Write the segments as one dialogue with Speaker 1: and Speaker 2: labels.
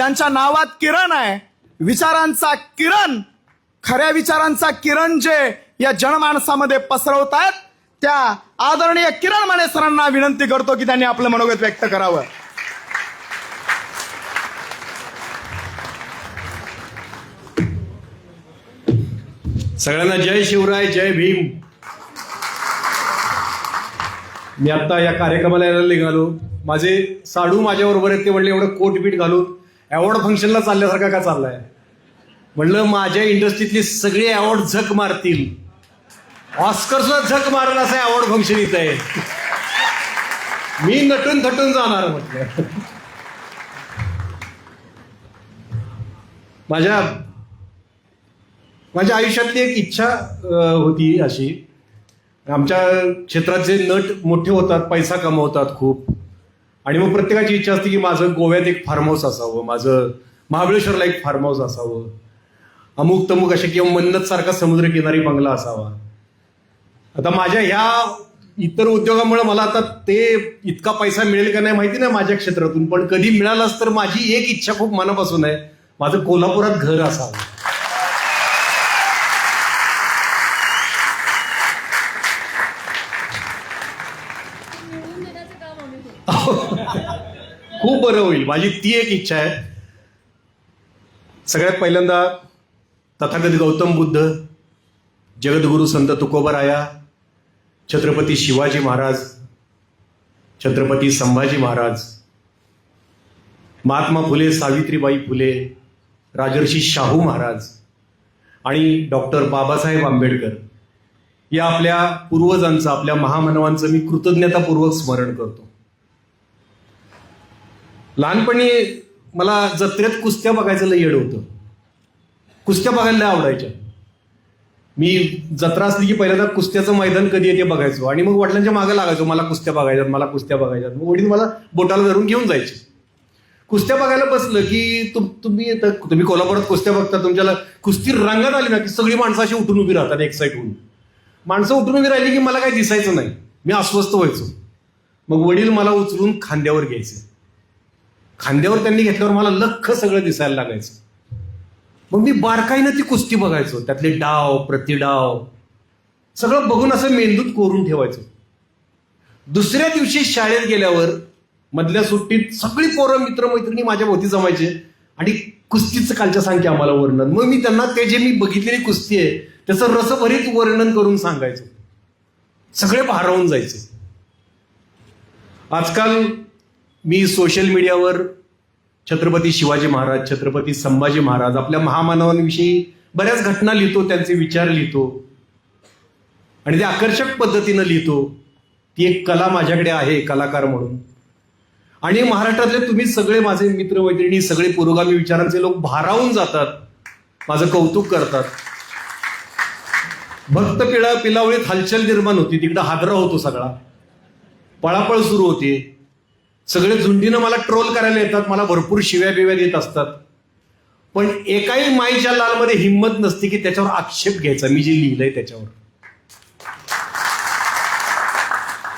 Speaker 1: ज्यांच्या नावात किरण आहे विचारांचा किरण खऱ्या विचारांचा किरण जे या जनमानसामध्ये पसरवत आहेत त्या आदरणीय किरण माने सरांना विनंती करतो की त्यांनी आपलं मनोगत व्यक्त करावं.
Speaker 2: सगळ्यांना जय शिवराय जय भीम. मी आता या कार्यक्रमाला यायला निघालो. माझे साडू माझ्याबरोबर आहेत ते म्हणले एवढं कोट बीट घालून. अवॉर्ड फंक्शनला चालल्यासारखा का चाललाय? म्हणलं माझ्या इंडस्ट्रीतली सगळे अवॉर्ड झक मारतील. ऑस्कर सुद्धा झक मारेल असं अवॉर्ड फंक्शन इथं आहे. मी नटून थटून जाणार म्हटलं. माझ्या माझ्या आयुष्यातली एक इच्छा होती अशी. आमच्या क्षेत्राचे नट मोठे होतात पैसा कमवतात खूप. आणि मग प्रत्येकाची इच्छा असते की माझं गोव्यात एक फार्म हाऊस असावं माझं महाबळेश्वरला एक फार्म हाऊस असावं. अमुक तमुक असे किंवा मन्नत सारखा समुद्रकिनारी बंगला असावा. आता माझ्या ह्या इतर उद्योगामुळे मला आता ते इतका पैसा मिळेल का नाही माहिती नाही माझ्या क्षेत्रातून पण कधी मिळालाच तर माझी एक इच्छा खूप मनापासून आहे. माझं कोल्हापुरात घर असावं
Speaker 3: मिळवून देण्याचं काम आम्ही करतो
Speaker 2: खूप बरं होईल. माझी ती एक इच्छा आहे. सगळ्यात पहिल्यांदा तथागत गौतम बुद्ध जगद्गुरु संत तुकोबराया छत्रपती शिवाजी महाराज छत्रपती संभाजी महाराज महात्मा फुले सावित्रीबाई फुले राजर्षी शाहू महाराज आणि डॉक्टर बाबासाहेब आंबेडकर या आपल्या पूर्वजांचं आपल्या महामानवांचं मी कृतज्ञतापूर्वक स्मरण करतो. लहानपणी मला जत्रेत कुस्त्या बघायचं लय येड होतं. कुस्त्या बघायला लय आवडायच्या. मी जत्रा असली की पहिल्यांदा कुस्त्याचं मैदान कधी येते बघायचो. आणि मग वडिलांच्या मागे लागायचो मला कुस्त्या बघायच्यात मला कुस्त्या बघायच्यात. मग वडील मला बोटाला धरून घेऊन जायचे. कुस्त्या बघायला बसलं की तुम तुम्ही तुम्ही कोल्हापुरात कुस्त्या बघता तुमच्याला कुस्ती रंगात आली ना की सगळी माणसं अशी उठून उभी राहतात एक होऊन माणसं उठून उभी राहिली की मला काही दिसायचं नाही. मी अस्वस्थ व्हायचो. मग वडील मला उचलून खांद्यावर घ्यायचे. खांद्यावर त्यांनी घेतल्यावर मला लख सगळं दिसायला लागायचं. मग मी बारकाईनं ती कुस्ती बघायचो. त्यातले डाव प्रतिडाव सगळं बघून असं मेंदूत कोरून ठेवायचो. दुसऱ्या दिवशी शाळेत गेल्यावर मधल्या सुट्टीत सगळी पोरं मित्रमैत्रिणी माझ्या भोवती जमायचे आणि कुस्तीचं कालच्या सांगते आम्हाला वर्णन. मग मी त्यांना ते जे मी बघितलेली कुस्ती आहे त्याचं रसभरीत वर्णन करून सांगायचो. सगळे भारावून जायचे. आजकाल मी सोशल मीडियावर छत्रपती शिवाजी महाराज छत्रपती संभाजी महाराज आपल्या महामानवांविषयी बऱ्याच घटना लिहितो त्यांचे विचार लिहितो. आणि ते आकर्षक पद्धतीनं लिहितो. ती एक कला माझ्याकडे आहे कलाकार म्हणून. आणि महाराष्ट्रातले तुम्ही सगळे माझे मित्रमैत्रिणी सगळे पुरोगामी विचारांचे लोक भारावून जातात. माझं कौतुक करतात. भक्त पिळा पिलावळीत हलचल निर्माण होती. तिकडं हादरा होतो सगळा. पळापळ सुरू होते. सगळे झुंडीनं मला ट्रोल करायला येतात मला भरपूर शिव्या बिव्या देत असतात. पण एकाही माईच्या लालमध्ये हिंमत नसते की त्याच्यावर आक्षेप घ्यायचा. मी जे लिहिलंय त्याच्यावर.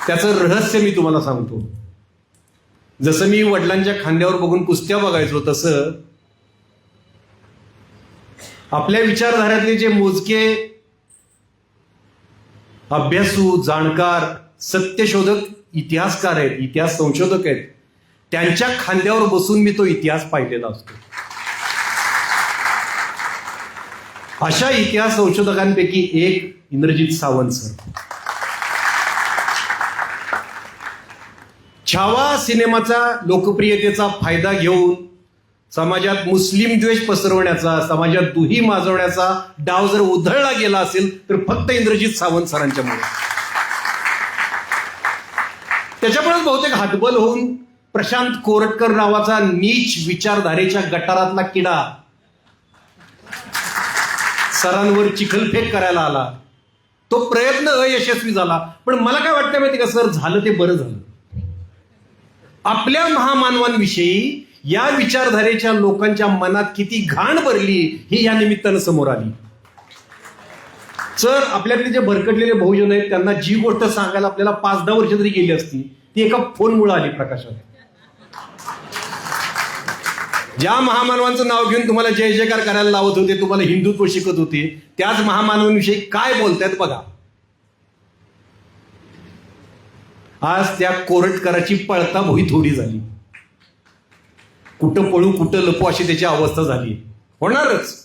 Speaker 2: त्याचं रहस्य मी तुम्हाला सांगतो. जसं मी वडिलांच्या खांद्यावर बघून कुस्त्या बघायचो तसं आपल्या विचारधाऱ्यातले जे मोजके अभ्यासू जाणकार सत्यशोधक इतिहासकार आहेत इतिहास संशोधक आहेत त्यांच्या खांद्यावर बसून मी तो इतिहास पाहिलेला असतो. अशा इतिहास संशोधकांपैकी एक इंद्रजित सावंत सर. छावा सिनेमाचा लोकप्रियतेचा फायदा घेऊन समाजात मुस्लिम द्वेष पसरवण्याचा समाजात दुही माजवण्याचा डाव जर उधळला गेला असेल तर फक्त इंद्रजित सावंत सरांच्यामुळे त्याच्यामुळेच बहुतेक हातबल होऊन प्रशांत कोरटकर नावाचा नीच विचारधारेच्या गटारातला किडा सरांवर चिखलफेक करायला आला. तो प्रयत्न अयशस्वी झाला. पण मला काय वाटतं माहिती का सर? झालं ते बरं झालं. आपल्या महामानवांविषयी या विचारधारेच्या लोकांच्या मनात किती घाण भरली ही या निमित्तानं समोर आली. सर आपल्याकडे जे भरकटलेले बहुजन आहेत त्यांना जी गोष्ट सांगायला आपल्याला पाच दहा वर्ष तरी गेली असती ती एका फोनमुळे आली प्रकाशात ज्या महामानवांचं नाव घेऊन तुम्हाला जय जयकार करायला लावत होते तुम्हाला हिंदुत्व शिकत होते त्याच महामानवांविषयी काय बोलतायत बघा. आज त्या कोरटकराची पळता भोई थोडी झाली. कुठं पळू कुठं लपू अशी त्याची अवस्था झाली. होणारच.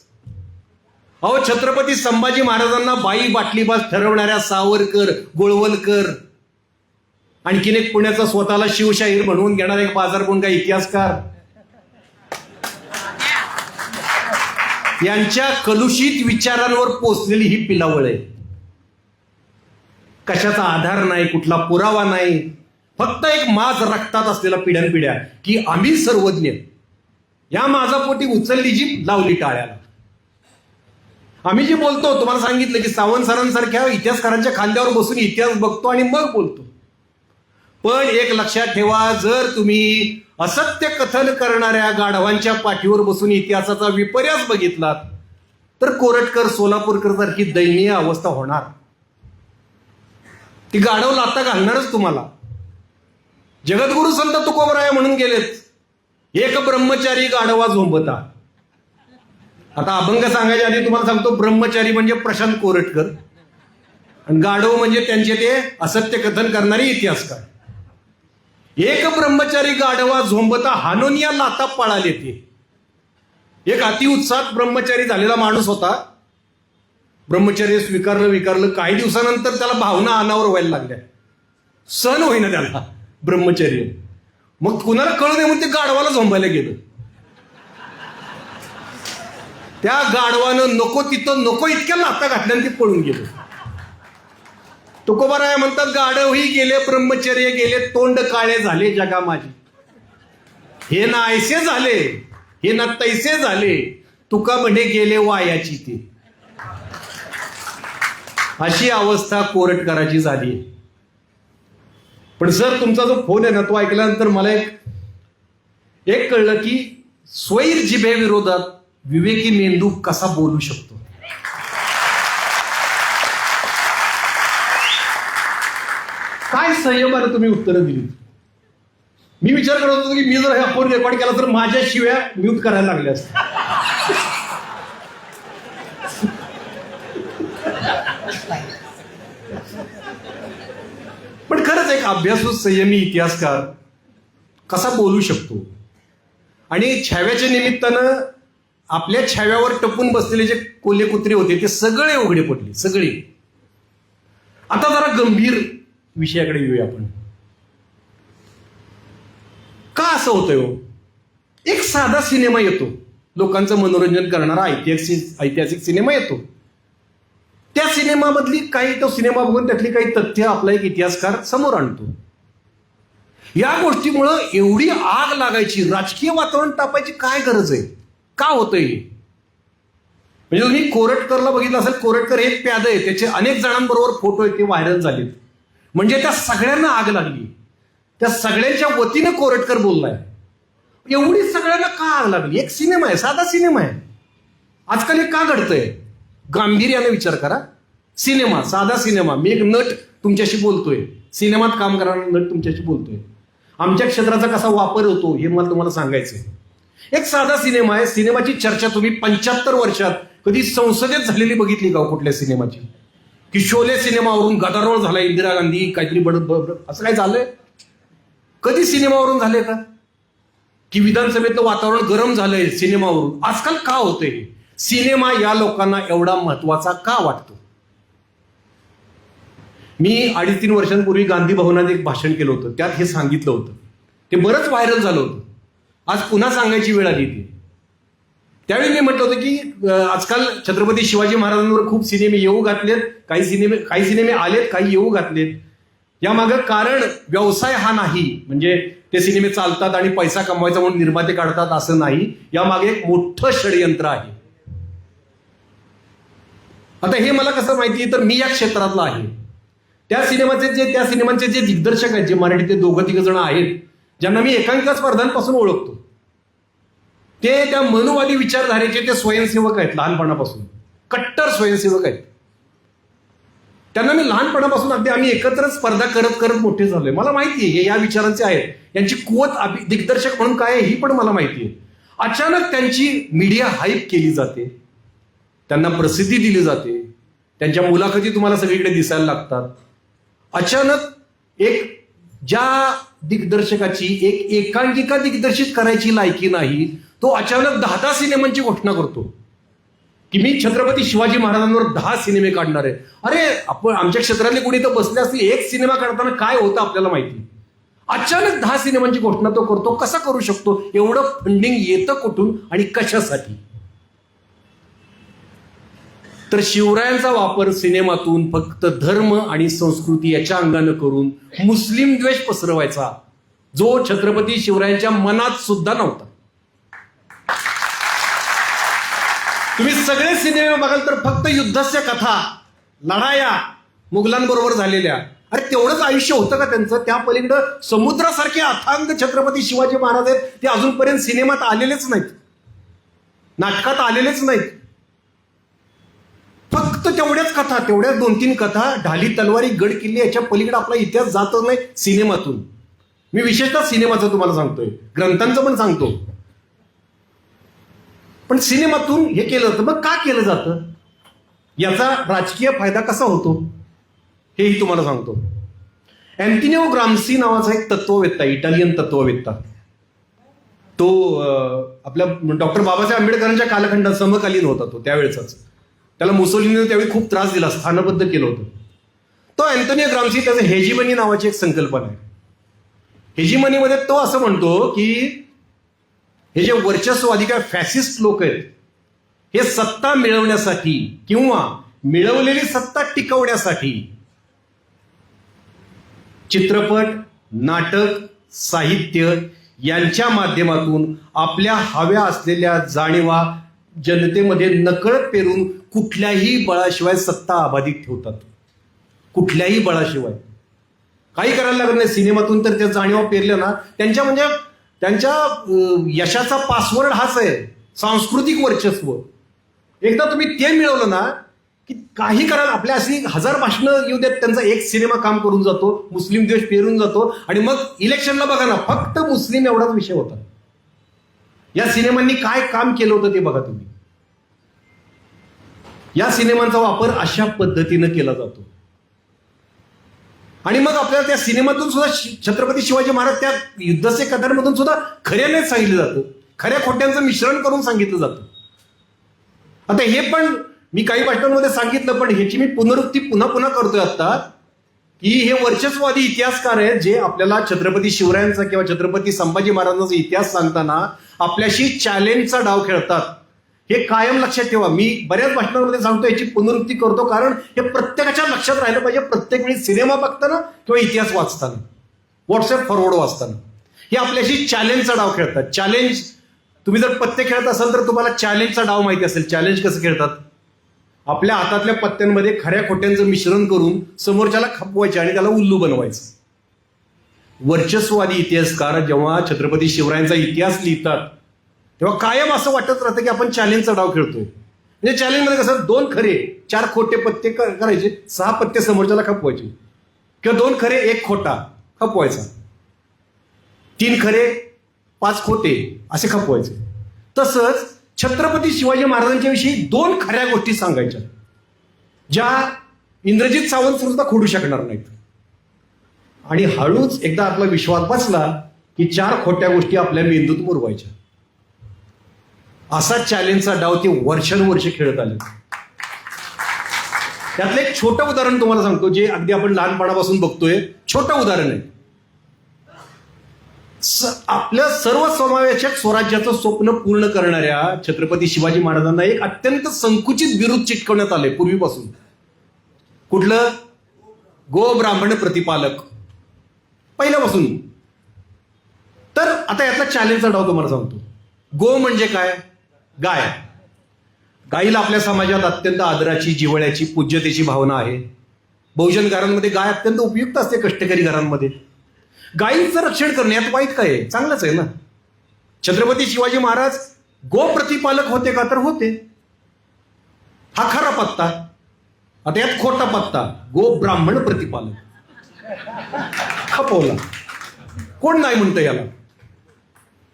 Speaker 2: अहो छत्रपती संभाजी महाराजांना बाई बाटलीबाज ठरवणाऱ्या सावरकर गोळवलकर आणखीन एक पुण्याचा स्वतःला शिवशाहीर म्हणून घेणारा एक बाजार कोण इतिहासकार. यांच्या कलुषित विचारांवर पोचलेली ही पिलावळ आहे. कशाचा आधार नाही कुठला पुरावा नाही फक्त एक माज रक्तात असलेला पिढ्यानपिढ्या की आम्ही सर्वज्ञ. या माझा पोटी उचलली जी लावली टाळ्याला. आम्ही जे बोलतो तुम्हाला सांगितलं की सावंत सरांसारख्या इतिहासकारांच्या खांद्यावर बसून इतिहास बघतो आणि मग बोलतो. पण एक लक्षात ठेवा जर तुम्ही असत्य कथन करणाऱ्या गाढवांच्या पाठीवर बसून इतिहासाचा विपर्यास बघितलात तर कोरटकर सोलापूरकर सारखी दयनीय अवस्था होणार. ती गाढव लाता घालणारच तुम्हाला. जगद्गुरु संत तुकोबराय म्हणून गेलेत. एक ब्रह्मचारी गाढवा झोंबता. आता अभंग सांगायच्या आधी तुम्हाला सांगतो ब्रह्मचारी म्हणजे प्रशांत कोरटकर. आणि गाढव म्हणजे त्यांचे ते असत्य कथन करणारे इतिहासकार. एक ब्रह्मचारी गाढवा झोंबता हानोनिया लाता पळाले ते एक अतिउत्साहात ब्रह्मचारी झालेला माणूस होता. ब्रह्मचर्य स्वीकारलं विकारलं काही दिवसानंतर त्याला भावना अनावर व्हायला लागल्या. सण होईना त्याला ब्रह्मचर्य मग कुणाला कळू नये म्हणून ते गाढवाला झोंबायला गेलं. त्या गाढवानं नको तिथं नको इतक्या लाता घातल्या ते पळून गेलं. तुकोबाराय म्हणतात गाढवही गेले ब्रह्मचर्य गेले तोंड काळे झाले जगा माझे हे ना ऐसे झाले हे ना तैसे झाले तुका म्हणे गेले वायाची ते. अशी अवस्था कोरटकराची झाली. पण सर तुमचा जो फोन आहे ना तो ऐकल्यानंतर मला एक एक कळलं की स्वैर जिभेविरोधात विवेकी मेंदू कसा बोलू शकतो? काय संयमानं तुम्ही उत्तरं दिली? मी विचार करत होतो की मी जर हा फोन रेकॉर्ड केला तर माझ्या शिव्या म्यूट करायला लागल्या असत्या पण खरंच एक अभ्यासू संयमी इतिहासकार कसा बोलू शकतो? आणि छाव्याच्या निमित्तानं आपल्या छाव्यावर टपून बसलेले जे कोल्हे कुत्रे होते ते सगळे उघडे पडले सगळे. आता जरा गंभीर विषयाकडे येऊया आपण. का असं होतंय हो? एक साधा सिनेमा येतो. लोकांचं मनोरंजन करणारा ऐतिहासिक ऐतिहासिक सिनेमा येतो. त्या सिनेमामधली काही तो सिनेमा बघून त्यातली काही तथ्य आपला एक इतिहासकार समोर आणतो. या गोष्टीमुळं एवढी आग लागायची राजकीय वातावरण तापायची काय गरज आहे? का होतंय? म्हणजे तुम्ही कोरटकरला बघितलं असेल कोरटकर एक प्याद आहे त्याचे अनेक जणांबरोबर फोटो आहेत ते व्हायरल झालेत. म्हणजे त्या सगळ्यांना आग लागली. त्या सगळ्यांच्या वतीनं कोरटकर बोललाय. एवढी सगळ्यांना का आग लागली? एक सिनेमा आहे साधा सिनेमा आहे. आजकाल हे का घडतंय? गांभीर्याने विचार करा. सिनेमा साधा सिनेमा. मी एक नट तुमच्याशी बोलतोय. सिनेमात काम करणारा नट तुमच्याशी बोलतोय. आमच्या क्षेत्राचा कसा वापर होतो हे मला तुम्हाला सांगायचंय. एक साधा सिनेमा आहे. सिनेमाची चर्चा तुम्ही पंच्याहत्तर वर्षात कधी संसदेत झालेली बघितली का हो कुठल्या सिनेमाची? की शोले सिनेमावरून गदारोळ झाला इंदिरा गांधी काहीतरी बडत असं काय झालंय? कधी सिनेमावरून झाले का? की विधानसभेतलं वातावरण गरम झालंय सिनेमावरून. आजकाल का होतंय? सिनेमा या लोकांना एवढा महत्त्वाचा का वाटतो? मी अडीच तीन वर्षांपूर्वी गांधी भवनात एक भाषण केलं होतं. त्यात हे सांगितलं होतं. ते बरंच व्हायरल झालं होतं. आज पुन्हा सांगायची वेळ आली ती त्यावेळी मी म्हटलं होतं की आजकाल छत्रपती शिवाजी महाराजांवर खूप सिनेमे येऊ घातलेत काही सिनेमे काही सिनेमे आलेत काही येऊ घातलेत. यामागं कारण व्यवसाय हा नाही. म्हणजे ते सिनेमे चालतात आणि पैसा कमवायचा म्हणून निर्माते काढतात असं नाही. यामागे एक मोठं षडयंत्र आहे. आता हे मला कसं माहिती तर मी या क्षेत्रातला आहे. त्या सिनेमाचे जे त्या सिनेमांचे जे दिग्दर्शक आहेत जे मराठीतले दोघं तिघ जण आहेत ज्यांना मी एकांकिका स्पर्धांपासून ओळखतो. ते त्या मनुवादी विचारधारेचे ते स्वयंसेवक आहेत लहानपणापासून. कट्टर स्वयंसेवक आहेत. त्यांना मी लहानपणापासून अगदी आम्ही एकत्र स्पर्धा करत करत मोठे झालोय. मला माहिती आहे हे या विचारांचे आहेत. यांची कुवत अभि- दिग्दर्शक म्हणून काय आहे ही पण मला माहिती आहे. अचानक त्यांची मीडिया हाईप केली जाते. त्यांना प्रसिद्धी दिली जाते. त्यांच्या मुलाखती तुम्हाला सगळीकडे दिसायला लागतात. अचानक एक ज्या दिग्दर्शकाची एक एकांकिका दिग्दर्शित करायची लायकी नाही तो अचानक दहा दहा सिनेमांची घोषणा करतो. की मी छत्रपती शिवाजी महाराजांवर दहा सिनेमे काढणार आहे. अरे आपण आमच्या क्षेत्रातले कोणी तर बसले असतील एक सिनेमा काढताना काय होतं आपल्याला माहिती? अचानक दहा सिनेमांची घोषणा तो करतो. कसा करू शकतो? एवढं फंडिंग येतं कुठून आणि कशासाठी? तर शिवरायांचा वापर सिनेमातून फक्त धर्म आणि संस्कृती याच्या अंगानं करून मुस्लिम द्वेष पसरवायचा जो छत्रपती शिवरायांच्या मनात सुद्धा नव्हता. तुम्ही सगळे सिनेमे बघाल तर फक्त युद्धाच्या कथा लढाया मुघलांबरोबर झालेल्या. अरे तेवढंच आयुष्य होतं का त्यांचं? त्या पलीकडं समुद्रासारखे अथांग छत्रपती शिवाजी महाराज आहेत ते अजूनपर्यंत सिनेमात आलेलेच नाहीत. नाटकात आलेलेच नाहीत. फक्त तेवढ्याच कथा तेवढ्याच दोन तीन कथा ढाली तलवारी गड किल्ले याच्या पलीकडे आपला इतिहास जातच नाही सिनेमातून. मी विशेषतः सिनेमाचं तुम्हाला सांगतोय. ग्रंथांचं पण सांगतो. पण सिनेमातून हे केलं जातं मग का केलं जातं? याचा राजकीय फायदा कसा होतो? हेही तुम्हाला सांगतो. अँटिनिओ ग्रामसी नावाचा एक तत्ववेत्ता इटालियन तत्ववेत्ता. तो आपल्या डॉक्टर बाबासाहेब आंबेडकरांच्या कालखंडात समकालीन होता तो त्यावेळेचाच त्याला मुसोलिनीने त्यावेळी खूप त्रास दिला स्थानबद्ध केलं होतं. तो अँथोनिया ग्रामसी त्याचं हेजिमनी नावाची एक संकल्पना आहे. हेजिमनीमध्ये तो असं म्हणतो की हे जे वर्चस्ववादी काय फॅसिस्ट लोक आहेत हे सत्ता मिळवण्यासाठी किंवा मिळवलेली सत्ता टिकवण्यासाठी चित्रपट नाटक साहित्य यांच्या माध्यमातून आपल्या हव्या असलेल्या जाणीवा जनतेमध्ये नकळत पेरून कुठल्याही बळाशिवाय सत्ता अबाधित ठेवतात. कुठल्याही बळाशिवाय. काही करायला लागत नाही. सिनेमातून तर त्या जाणीवा पेरल्या ना त्यांच्या म्हणजे त्यांच्या यशाचा पासवर्ड हाच आहे. सांस्कृतिक वर्चस्व. एकदा तुम्ही ते मिळवलं ना की काही करायला आपल्या अशी हजार भाषणं येऊ देत त्यांचा एक सिनेमा काम करून जातो मुस्लिम देश पेरून जातो आणि मग इलेक्शनला बघा ना फक्त मुस्लिम एवढाच विषय होता. या सिनेमांनी काय काम केलं होतं ते बघा तुम्ही. या सिनेमांचा वापर अशा पद्धतीनं केला जातो. आणि मग आपल्याला त्या सिनेमातून सुद्धा छत्रपती शिवाजी महाराज त्या युद्धाचे कथांमधून सुद्धा खऱ्याने सांगितलं जातं. खऱ्या खोट्यांचं मिश्रण करून सांगितलं जातं. आता हे पण मी काही भाषणांमध्ये सांगितलं पण ह्याची मी पुनरुक्ती पुन्हा पुन्हा करतोय आता की हे वर्चस्ववादी इतिहासकार आहेत जे आपल्याला छत्रपती शिवरायांचा किंवा छत्रपती संभाजी महाराजांचा इतिहास सांगताना आपल्याशी चॅलेंजचा डाव खेळतात. हे कायम लक्षात ठेवा. मी बऱ्याच भाषणांमध्ये सांगतो याची पुनरुक्ती करतो कारण हे प्रत्येकाच्या लक्षात राहिलं पाहिजे. प्रत्येक वेळी सिनेमा बघताना किंवा इतिहास वाचताना व्हॉट्सअप फॉरवर्ड वाचताना. हे आपल्याशी चॅलेंजचा डाव खेळतात. चॅलेंज तुम्ही जर पत्ते खेळत असाल तर तुम्हाला चॅलेंजचा डाव माहिती असेल. चॅलेंज कसं खेळतात? आपल्या हातातल्या पत्त्यांमध्ये खऱ्या खोट्यांचं मिश्रण करून समोरच्याला खपवायचे आणि त्याला उल्लू बनवायचं. वर्चस्ववादी इतिहासकार जेव्हा छत्रपती शिवरायांचा इतिहास लिहितात तेव्हा कायम असं वाटत राहतं की आपण चॅलेंजचा डाव खेळतोय. म्हणजे चॅलेंजमध्ये कसं दोन खरे चार खोटे पत्ते करायचे सहा पत्ते समोरच्याला खपवायचे. किंवा दोन खरे एक खोटा खपवायचा. तीन खरे पाच खोटे असे खपवायचे. तसंच छत्रपती शिवाजी महाराजांच्या विषयी दोन खऱ्या गोष्टी सांगायच्या ज्या इंद्रजित सावंत सुद्धा खोडू शकणार नाहीत. आणि हळूच एकदा आपला विश्वास बसला की चार खोट्या गोष्टी आपल्या मेंदूत मुरवायच्या. असा चॅलेंजचा डाव ते वर्षानुवर्ष खेळत आले. त्यातलं एक छोटं उदाहरण तुम्हाला सांगतो जे अगदी आपण लहानपणापासून बघतोय. छोटं उदाहरण आहे. आपल्या सर्व समावेशक स्वराज्याचं स्वप्न पूर्ण करणाऱ्या छत्रपती शिवाजी महाराजांना एक अत्यंत संकुचित विरोध चिटकवण्यात आले पूर्वीपासून. कुठलं? गो ब्राह्मण प्रतिपालक. पहिल्यापासून. तर आता यातला चॅलेंजचा डाव तुम्हाला सांगतो. गो म्हणजे काय? गाय गाईला आपल्या समाजात अत्यंत आदराची जिवळ्याची पूज्यतेची भावना आहे. बहुजन घरांमध्ये गाय अत्यंत उपयुक्त असते कष्टकरी घरांमध्ये. गायींचं रक्षण करणं यात वाईट काय आहे? चांगलंच आहे ना? छत्रपती शिवाजी महाराज गो प्रतिपालक होते का तर होते. हा खरा पत्ता. आता यात खोटा पत्ता. गो ब्राह्मण प्रतिपालक. खपवला. कोण नाही म्हणतं याला?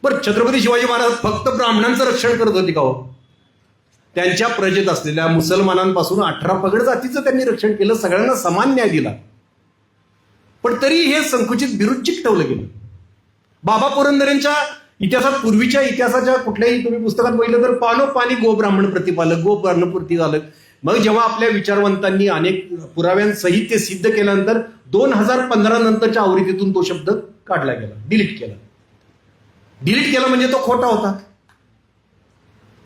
Speaker 2: बरं छत्रपती शिवाजी महाराज फक्त ब्राह्मणांचं रक्षण करत होते का हो? त्यांच्या प्रजेत असलेल्या मुसलमानांपासून अठरा पगड जातीचं त्यांनी रक्षण केलं सगळ्यांना समान न्याय दिला. पण तरी हे संकुचित बिरुद चिकटवलं गेलं. बाबा पुरंदरेंच्या इतिहासात पूर्वीच्या इतिहासाच्या कुठल्याही तुम्ही पुस्तकात बघितलं तर पानो पाणी गो ब्राह्मण प्रतिपालक गो ब्राह्मण प्रतिपालक मग जेव्हा आपल्या विचारवंतांनी अनेक पुराव्यांसहित ते सिद्ध केल्यानंतर दोन हजार पंधरा नंतरच्या आवृत्तीतून तो शब्द काढला गेला डिलीट केला. डिलीट केला म्हणजे तो खोटा होता.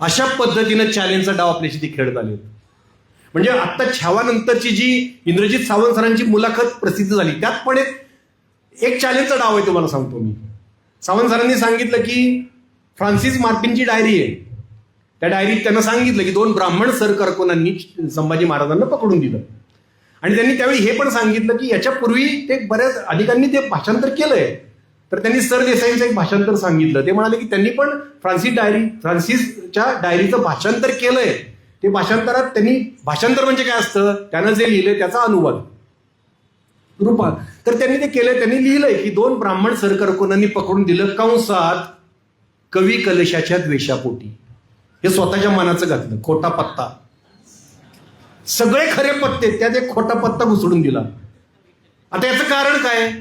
Speaker 2: अशा पद्धतीनं चॅलेंजचा डाव आपल्याशी ती खेळत आले. म्हणजे आता छावानंतरची जी इंद्रजित सावंत सरांची मुलाखत प्रसिद्ध झाली त्यात पण एक एक चॅलेंजचा डाव आहे तुम्हाला सांगतो मी. सावंत सरांनी सांगितलं की फ्रान्सिस मार्टिनची डायरी आहे. त्या डायरीत त्यांना सांगितलं की दोन ब्राह्मण सरकारकोनांनी संभाजी महाराजांना पकडून दिलं. आणि त्यांनी त्यावेळी हे पण सांगितलं की याच्यापूर्वी ते बऱ्याच अनेकांनी ते भाषांतर केलंय. तर त्यांनी सरदेसाईंचं एक भाषांतर सांगितलं. ते म्हणाले की त्यांनी पण फ्रान्सिस डायरी फ्रान्सिसच्या डायरीचं भाषांतर केलंय. ते भाषांतरात त्यांनी भाषांतर म्हणजे काय असतं? त्यानं जे लिहिलंय त्याचा अनुवाद. रूपात तर त्यांनी ते केलंय त्यांनी लिहिलंय की दोन ब्राह्मण सरकारकोनांनी पकडून दिलं कंसात कवी कलशाच्या द्वेषापोटी. हे स्वतःच्या मनाचं घातलं खोटा पत्ता. सगळे खरे पत्ते त्यात एक खोटा पत्ता घुसडून दिला. आता याचं कारण काय?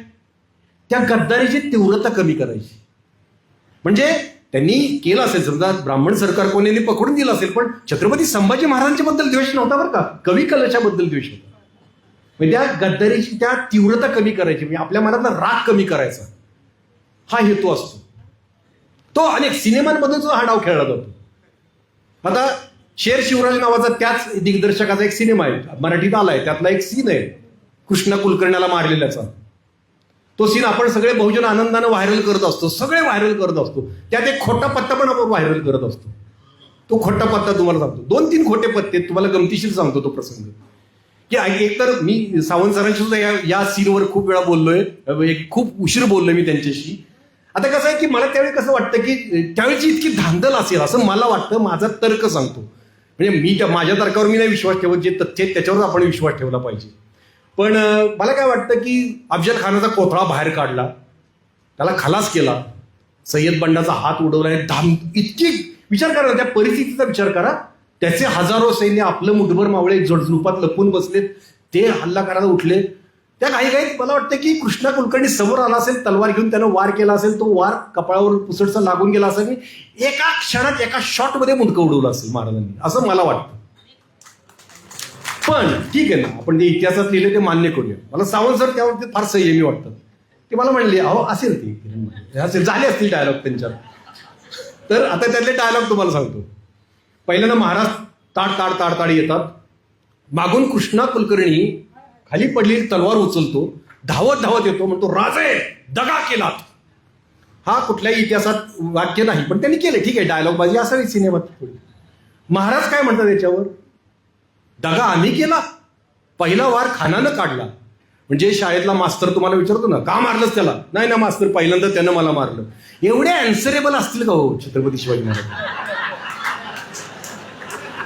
Speaker 2: त्या गद्दारीची तीव्रता कमी करायची. म्हणजे त्यांनी केलं असेल समजा ब्राह्मण सरकार कोणी पकडून दिलं असेल पण छत्रपती संभाजी महाराजांच्या बद्दल द्वेष नव्हता बरं का? कवी कलशाबद्दल द्वेष होता. म्हणजे त्या गद्दारीची त्या तीव्रता कमी करायची म्हणजे आपल्या मनातला राग कमी करायचा. हा हेतू असतो. तो अनेक सिनेमांमधून सुद्धा हा डाव खेळला जातो. आता शेर शिवराज नावाचा त्याच दिग्दर्शकाचा एक सिनेमा आहे मराठीत आलाय त्यातला एक सीन आहे कृष्णा कुलकर्ण्याला मारलेल्याचा. तो सीन आपण सगळे बहुजन आनंदानं व्हायरल करत असतो. सगळे व्हायरल करत असतो. त्यात एक खोटा पत्ता पण आपण व्हायरल करत असतो. तो खोटा पत्ता तुम्हाला सांगतो. दोन तीन खोटे पत्ते आहेत, तुम्हाला गमतीशीर सांगतो तो प्रसंग. की एक तर मी सावंत सरांशी सुद्धा या या सीनवर खूप वेळा बोललोय. एक खूप उशीर बोललोय मी त्यांच्याशी. आता कसं आहे की मला त्यावेळी कसं वाटतं की त्यावेळीची इतकी धांदल असेल असं मला वाटतं माझा तर्क सांगतो. म्हणजे मी त्या माझ्या तर्कावर मी नाही विश्वास ठेवत. जे तथ्य आहेत त्याच्यावर आपण विश्वास ठेवला पाहिजे. पण मला काय वाटतं की अफजल खानाचा कोथळा बाहेर काढला त्याला खलास केला सय्यद बंडाचा हात उडवला आणि धाम इतकी विचार करा त्या परिस्थितीचा विचार करा. त्याचे हजारो सैन्य आपलं मुठभर मावळे झुडपात लपून बसलेत ते हल्ला करायला उठले. त्या काही काही मला वाटतं की कृष्णा कुलकर्णी समोर आला असेल तलवार घेऊन त्यानं वार केला असेल तो वार कपाळावर पुसटचा लागून गेला असेल आणि एका क्षणात एका शॉटमध्ये मुंडकं उडवलं असेल महाराजांनी. असं मला वाटतं. पण ठीक आहे ना आपण जे इतिहासात लिहिले ते मान्य करूया. मला सावंत सर त्यावरती फार संयमी वाटतात. ते मला म्हणले अहो असेल ते. असेल झाले असतील डायलॉग त्यांच्यात. तर आता त्यातले डायलॉग तुम्हाला सांगतो. पहिल्यांदा महाराज ताड ताड ताड ताड येतात. मागून कृष्णा कुलकर्णी खाली पडलेली तलवार उचलतो. धावत धावत येतो. म्हणतो राजे दगा केलात. हा कुठल्याही इतिहासात वाक्य नाही पण त्यांनी केले ठीक आहे डायलॉग बाजी असावी सिनेमात महाराज काय म्हणतात याच्यावर? दगा आम्ही केला. पहिला वार खानानं काढला. म्हणजे शाळेतला मास्तर तुम्हाला विचारतो ना का मारलंच त्याला? नाही ना मास्तर पहिल्यांदा त्यानं मला मारलं. एवढे अँसरेबल असतील का हो छत्रपती शिवाजी महाराज?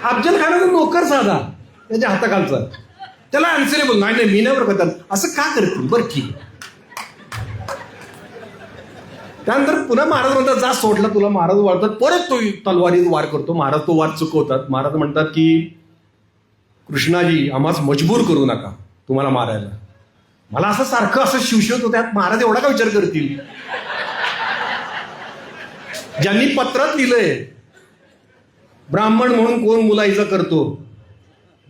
Speaker 2: अफजल खानाचा नोकर साधा त्याच्या हाताखालचा. त्याला अँसरेबल नाही नाही मी नाही बरं का असं का करतील? बरं ठीक त्यानंतर पुन्हा महाराज म्हणतात जा सोडला तुला महाराज वाढतात. परत तो तलवारीत वार करतो. महाराज तो वार चुकवतात. महाराज म्हणतात की कृष्णाजी आम्हाच मजबूर करू नका तुम्हाला मारायला. मला असं सारखं असं शिवशिवत होत्यात महाराज एवढा का विचार करतील? ज्यांनी पत्रात लिहिलंय ब्राह्मण म्हणून कोण मुलाईचा करतो?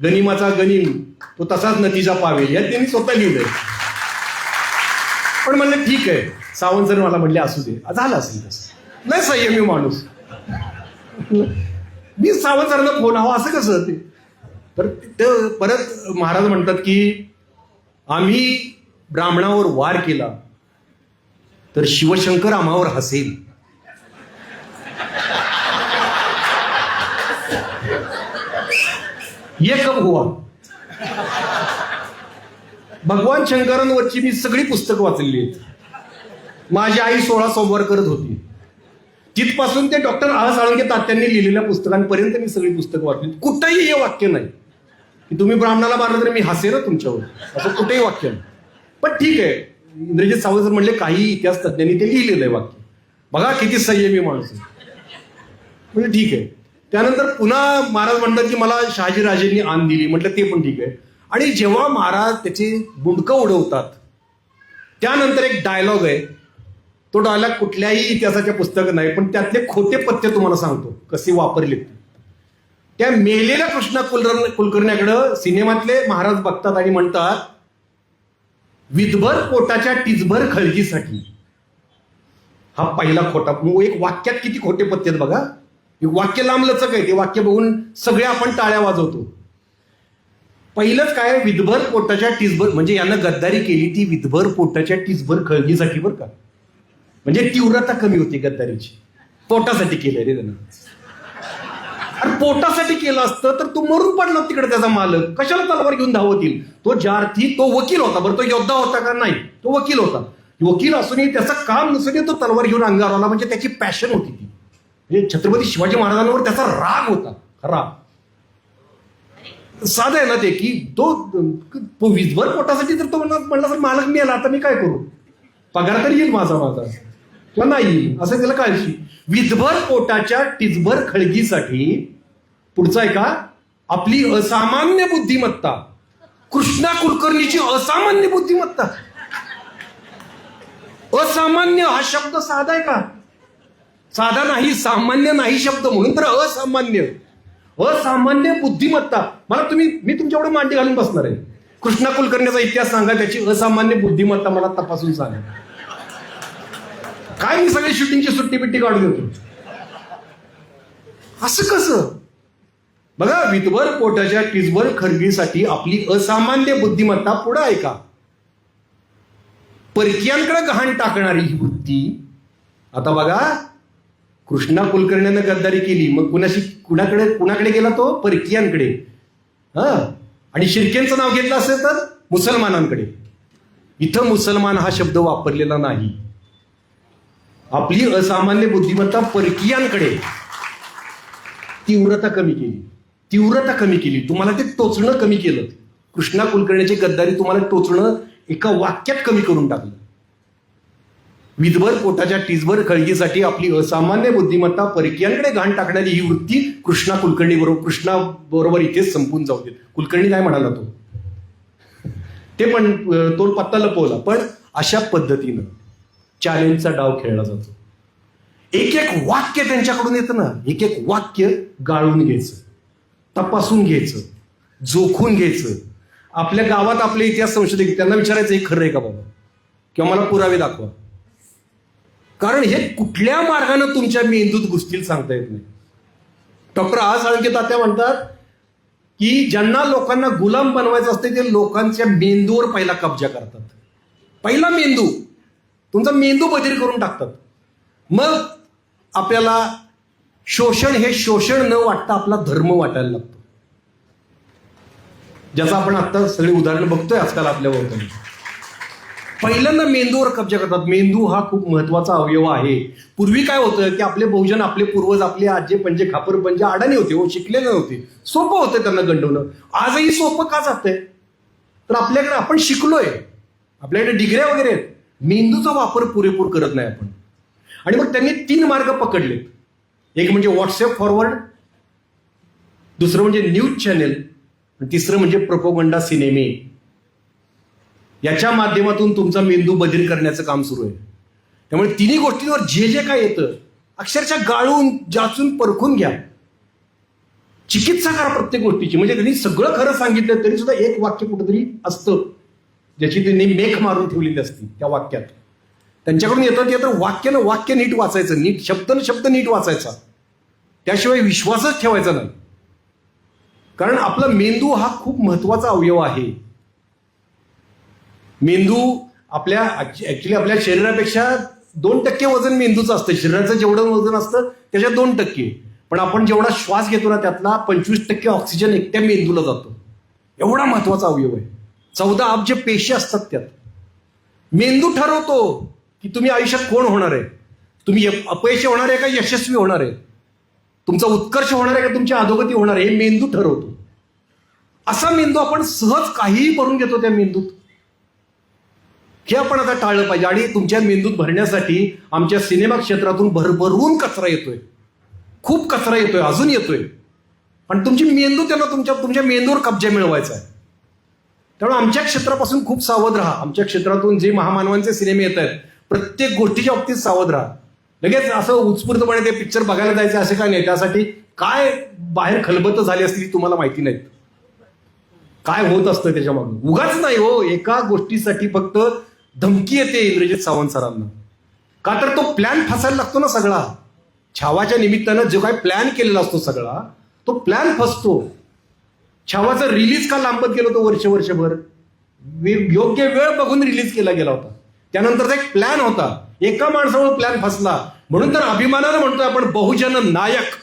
Speaker 2: गनिमाचा गनिम तो तसाच नतीजा पावेल या त्यांनी स्वतः लिहिलंय. पण म्हणलं ठीक आहे सावंत जर मला म्हणले असू दे. झालं असेल तसं. नाही संयमी माणूस. मी सावंत फोन हवा असं कसं ते? तर तिथं परत महाराज म्हणतात की आम्ही ब्राह्मणावर वार केला तर शिवशंकर आम्हावर हसेल. ये कब हुआ? भगवान शंकरांवरची मी सगळी पुस्तकं वाचलेली आहेत. माझी आई सोळा सोमवार करत होती. तिथपासून ते डॉक्टर आळ साळंगे तात्यांनी लिहिलेल्या पुस्तकांपर्यंत मी सगळी पुस्तकं वाचली. कुठंही हे वाक्य नाही. की तुम्ही ब्राह्मणाला मारलं तरी मी हसेन तुमच्यावर. असं कुठेही वाक्य नाही. पण ठीक आहे. इंद्रजित सावंत सर म्हणले काही इतिहास तज्ज्ञांनी ते लिहिलेलं आहे वाक्य. बघा किती संयमी माणूस आहे. म्हणजे ठीक आहे. त्यानंतर पुन्हा महाराज म्हणतात की मला शहाजीराजेंनी आण दिली. म्हटलं ते पण ठीक आहे. आणि जेव्हा महाराज त्याची बुंडकं उडवतात त्यानंतर एक डायलॉग आहे. तो डायलॉग कुठल्याही इतिहासाच्या पुस्तकात नाही पण त्यातले खोटे पत्ते तुम्हाला सांगतो. कसे वापरले ते. त्या मेलेल्या कृष्णा कुलकर्णी कुलकर्ण्याकडं सिनेमातले महाराज बघतात आणि म्हणतात विधभर पोटाच्या टिजभर खळगीसाठी हा पहिला खोटा मग एक वाक्यात किती खोटे पत्ते आहेत बघा. वाक्य लांबलचक आहे ते वाक्य बघून सगळे आपण टाळ्या वाजवतो. पहिलंच काय विधभर पोटाच्या टिजभर म्हणजे यानं गद्दारी केली ती विधभर पोटाच्या टिजभर खळगीसाठी बरं का. म्हणजे तीव्रता कमी होती गद्दारीची. पोटासाठी केलं रे त्यानं. अरे पोटासाठी केलं असतं तर तो मरून पडला तिकडे त्याचा मालक. कशाला तलवार घेऊन धावत येईल तो जार्थी तो वकील होता बरं तो योद्धा होता का नाही? तो वकील होता. वकील असूनही त्याचं काम नसूनही तो तलवार घेऊन अंगावर आला म्हणजे त्याची पॅशन होती ती. म्हणजे छत्रपती शिवाजी महाराजांवर त्याचा राग होता खरा. साधं आहे ना ते की तो तो वीजभर पोटासाठी तर तो म्हणला म्हणला सर मालक मिळाला आता मी काय करू? पगार तरी येईल माझा माझा. किंवा नाही येईल असं त्याला काळजी. विधभर पोटाच्या टिचभर खळगीसाठी पुढचा आहे का? आपली असामान्य बुद्धिमत्ता. कृष्णा कुलकर्णीची असामान्य बुद्धिमत्ता. असामान्य हा शब्द साधा आहे का? साधा नाही सामान्य नाही शब्द म्हणून तर असामान्य. असामान्य बुद्धिमत्ता. मला तुम्ही मी तुमच्याकडे मांडी घालून बसणार आहे. कृष्णा कुलकर्णीचा इतिहास सांगा त्याची असामान्य बुद्धिमत्ता मला तपासून सांगा. काय मी सगळी शूटिंगची सुट्टी बिट्टी काढून देतो? असं कसं? बघा विधभर पोटाच्या टिचभर खरगीसाठी आपली असामान्य बुद्धिमत्ता पुढे ऐका परकीयांकडे गहाण टाकणारी ही वृत्ती आता बघा कृष्णा कुलकर्ण्यानं गद्दारी केली मग कुणाशी कुणाकडे कुणाकडे गेला तो? परकीयांकडे. हा? आणि शिर्केंचं नाव घेतलं असेल तर मुसलमानांकडे. इथं मुसलमान हा शब्द वापरलेला नाही. आपली असामान्य बुद्धिमत्ता परकीयांकडे तीव्रता कमी केली. तीव्रता कमी केली. तुम्हाला ते टोचणं कमी केलं. कृष्णा कुलकर्ण्याची गद्दारी तुम्हाला टोचणं एका वाक्यात कमी करून टाकलं. विधभर पोटाच्या टीजभर खळगीसाठी आपली असामान्य बुद्धिमत्ता परकीयांकडे घाण टाकणारी ही वृत्ती कृष्णा कुलकर्णी बरोबर कृष्णा बरोबर इथेच संपून जाऊ देत. कुलकर्णी काय म्हणाला तो? ते पण तो पत्ता लपवला. पण अशा पद्धतीनं चॅलेंजचा डाव खेळला जातो. एक एक वाक्य त्यांच्याकडून येतं ना एक एक वाक्य गाळून घ्यायचं तपासून घ्यायचं जोखून घ्यायचं. आपल्या गावात आपले इतिहास संशोधक त्यांना विचारायचं हे खरं आहे का बाबा? किंवा मला पुरावे दाखवा. कारण हे कुठल्या मार्गाने तुमच्या मेंदूत घुसतील सांगता येत नाही. डॉक्टर आ साळुंके तात्या म्हणतात की ज्यांना लोकांना गुलाम बनवायचं असते ते लोकांच्या मेंदूवर पहिला कब्जा करतात. पहिला मेंदू तुमचा मेंदू बदिर करून टाकतात. मग आपल्याला शोषण हे शोषण न वाटता आपला धर्म वाटायला लागतो. ज्याचं आपण आता सगळी उदाहरणं बघतोय आजकाल आपल्या भोवताली पहिल्यांदा मेंदूवर कब्जा करतात. मेंदू हा खूप महत्त्वाचा अवयव आहे. पूर्वी काय होतं की आपले बहुजन आपले पूर्वज आपले आजे पंजे खापर पंजे अडाणी होते हो शिकलेले नव्हते. सोपं होतं त्यांना गंडवणं. आजही सोपं का जातंय? तर आपल्याकडे आपण शिकलोय. आपल्याकडे डिग्र्या वगैरे आहेत. मेंदूचा वापर पुरेपूर करत नाही आपण. आणि मग त्यांनी तीन मार्ग पकडलेत एक म्हणजे व्हॉट्सअप फॉरवर्ड दुसरं म्हणजे न्यूज चॅनेल आणि तिसरं म्हणजे प्रपोगंडा सिनेमे याच्या माध्यमातून तुमचा मेंदू बधीर करण्याचं काम सुरू आहे. त्यामुळे तिन्ही गोष्टींवर जे जे काय येतं अक्षरशः गाळून जाचून परखून घ्या. चिकित्सा करा प्रत्येक गोष्टीची. म्हणजे त्यांनी सगळं खरं सांगितलं तरी सुद्धा एक वाक्य कुठंतरी असतं. ज्याची त्यांनी मेख मारून ठेवलेली असती त्या वाक्यात. त्यांच्याकडून येतं ते तर वाक्यानं वाक्य नीट वाचायचं नीट शब्द शब्द नीट वाचायचा. त्याशिवाय विश्वासच ठेवायचा नाही. कारण आपला मेंदू हा खूप महत्त्वाचा अवयव आहे. मेंदू आपल्या ऍक्च्युली आपल्या शरीरापेक्षा दोन टक्के वजन मेंदूचं असतं. शरीराचं जेवढं वजन असतं त्याच्यात दोन टक्के. पण आपण जेवढा श्वास घेतो ना त्यातला पंचवीस टक्के ऑक्सिजन एकट्या मेंदूला जातो. एवढा महत्त्वाचा अवयव आहे. चौदा अब्ज पेशी असतात त्यात. मेंदू ठरवतो की तुम्ही आयुष्यात कोण होणार आहे? तुम्ही अपयशी होणार आहे का यशस्वी होणार आहे? तुमचा उत्कर्ष होणार आहे का तुमची अधोगती होणार आहे? हे मेंदू ठरवतो. असा मेंदू आपण सहज काहीही करून घेतो त्या मेंदूत. हे आपण आता टाळलं पाहिजे आणि तुमच्या मेंदूत भरण्यासाठी आमच्या सिनेमा क्षेत्रातून भरभरून कचरा येतोय. खूप कचरा येतोय अजून येतोय. पण तुमची मेंदू त्यांना तुमच्या तुमच्या मेंदूवर कब्जा मिळवायचा आहे. त्यामुळे आमच्या क्षेत्रापासून खूप सावध राहा. आमच्या क्षेत्रातून जे महामानवांचे सिनेमे येत आहेत प्रत्येक गोष्टीच्या बाबतीत सावध राहा. लगेच असं उत्स्फूर्तपणे ते पिक्चर बघायला जायचे असे काय नाही त्यासाठी काय बाहेर खलबत झाली असती ती तुम्हाला माहिती नाहीत. काय होत असतं त्याच्यामागून उगाच नाही हो एका गोष्टीसाठी फक्त धमकी येते इंद्रजित सावंत सरांना. का तर तो प्लॅन फसायला लागतो ना सगळा. छावाच्या निमित्तानं जो काय प्लॅन केलेला असतो सगळा तो प्लॅन फसतो. छावाचं रिलीज का लांबत गेलो होतो वर्ष वर्षभर? योग्य वेळ बघून रिलीज केला गेला होता. त्यानंतरचा एक प्लॅन होता. एका माणसामुळे प्लॅन फसला. म्हणून तर अभिमानानं म्हणतोय आपण बहुजन नायक.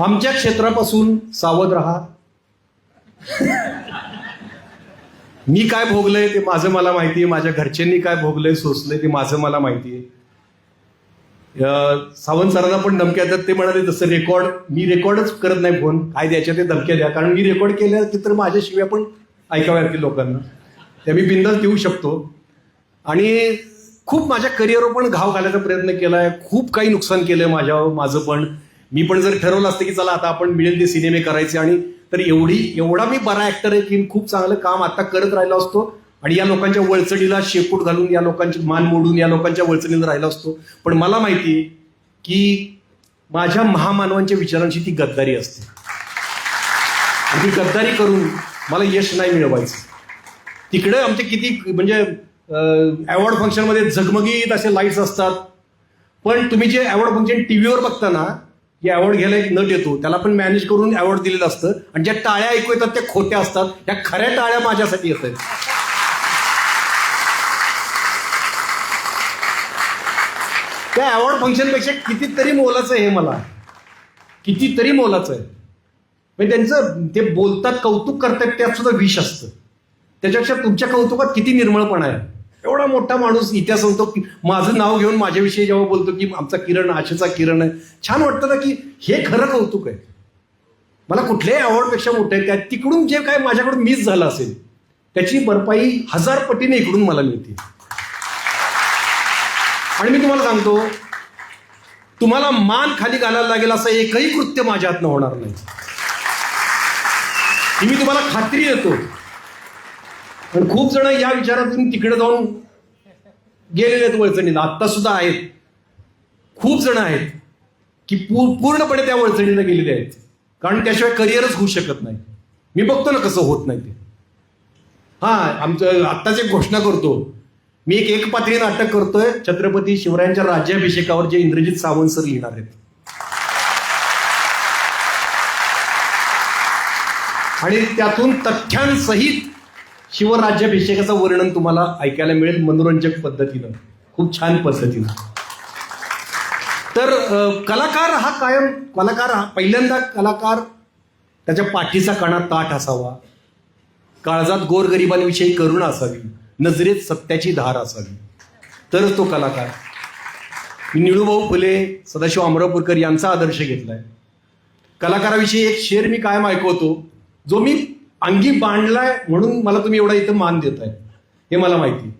Speaker 2: आमच्या क्षेत्रापासून सावध राहा. मी काय भोगलंय ते माझं मला माहिती आहे माझ्या घरच्यांनी काय भोगलंय सोसलंय ते माझं मला माहिती आहे सावंत सरांना पण धमक्या देतात. ते म्हणाले तसं रेकॉर्ड मी रेकॉर्डच करत नाही फोन काय द्यायच्या ते धमक्या द्या. कारण मी रेकॉर्ड केल्या की तर माझ्या शिव्या पण ऐकाव्या लागतील लोकांना. त्या मी बिंदास देऊ शकतो. आणि खूप माझ्या करिअरवर पण घाव घालायचा प्रयत्न केलाय. खूप काही नुकसान केलंय माझ्या माझं पण. मी पण जर ठरवलं असतं की चला आता आपण मिळेल ते सिनेमे करायचे आणि तर एवढी एवढा मी बरा ऍक्टर आहे की खूप चांगलं काम आता करत राहिलो असतो. आणि या लोकांच्या वळचडीला शेपूट घालून या लोकांची मान मोडून या लोकांच्या वळचडीला राहिला असतो. पण मला माहिती आहे की माझ्या महामानवांच्या विचारांची ती गद्दारी असते. आणि ती गद्दारी करून मला यश नाही मिळवायचं. तिकडे आमचे किती म्हणजे अवॉर्ड फंक्शनमध्ये झगमगीत असे लाईट्स असतात. पण तुम्ही जे अवॉर्ड फंक्शन टीव्हीवर बघता ना जे अवॉर्ड घ्यायला एक नट येतो. त्याला पण मॅनेज करून अवॉर्ड दिलेलं असतं. आणि ज्या टाळ्या ऐकू येतात त्या खोट्या असतात. त्या खऱ्या टाळ्या माझ्यासाठी येत आहेत त्या अवॉर्ड फंक्शनपेक्षा कितीतरी मोलाचं आहे हे मला. कितीतरी मोलाचं आहे. म्हणजे त्यांचं ते बोलतात कौतुक करतात त्यात सुद्धा विष असतं. त्याच्यापेक्षा तुमच्या कौतुकात किती निर्मळपणा आहे. एवढा मोठा माणूस इतिहास सांगतो की माझं नाव घेऊन माझ्याविषयी जेव्हा बोलतो की आमचा किरण आशेचा किरण आहे. छान वाटतं ना की हे खरं कौतुक आहे. मला कुठल्याही अवॉर्डपेक्षा मोठं आहे. त्या तिकडून जे काय माझ्याकडून मिस झालं असेल त्याची भरपाई हजार पटीने इकडून मला मिळते. आणि मी तुम्हाला सांगतो तुम्हाला मान खाली घालायला लागेल असं एकही कृत्य माझ्या हातनं होणार नाही. ही मी तुम्हाला खात्री देतो. पण खूप जण या विचारातून तिकडे जाऊन गेलेले आहेत वळचणीला आत्ता सुद्धा आहेत. खूप जण आहेत की पू- पूर्णपणे त्या वळचणीला गेलेले आहेत. कारण त्याशिवाय करिअरच होऊ शकत नाही. मी बघतो ना कसं होत नाही ते. हा आमचं आत्ताच एक घोषणा करतो. मी एक एकपात्री नाटक करतोय. छत्रपती शिवरायांच्या राज्याभिषेकावर जे इंद्रजित सावंत सर लिहिणार आहेत. आणि त्यातून तथ्यांसहित शिवराज्याभिषेकाचं वर्णन तुम्हाला ऐकायला मिळेल मनोरंजक पद्धतीनं. खूप छान पद्धतीनं. तर कलाकार हा कायम कलाकार हा पहिल्यांदा कलाकार त्याच्या पाठीचा कणा ताठ असावा. काळजात गोरगरिबांविषयी करुणा असावी. नजरेत सत्याची धार असावी. तरच तो कलाकार. मी निळूभाऊ फुले सदाशिव अमरापूरकर यांचा आदर्श घेतलाय. कलाकाराविषयी एक शेर मी कायम ऐकवतो जो मी अंगी बांधलाय म्हणून मला तुम्ही एवढा इथं मान देताय. हे मला माहिती